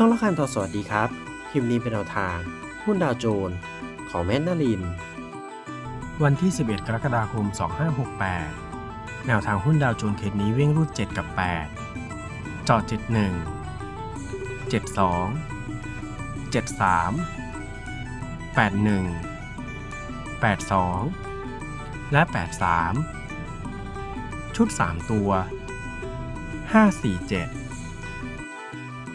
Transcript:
ช่องละคันทอสวัสดีครับ คลิปนี้เป็นแนวทาง หุ้นดาวโจนส์ของแมนนาลิน วันที่ 11 กรกฎาคม 2568 แนวทางหุ้นดาวโจนส์เคสนี้วิ่งรูด 7 กับ8จอด71 72 73 81 82 และ 83 ชุด 3 ตัว 547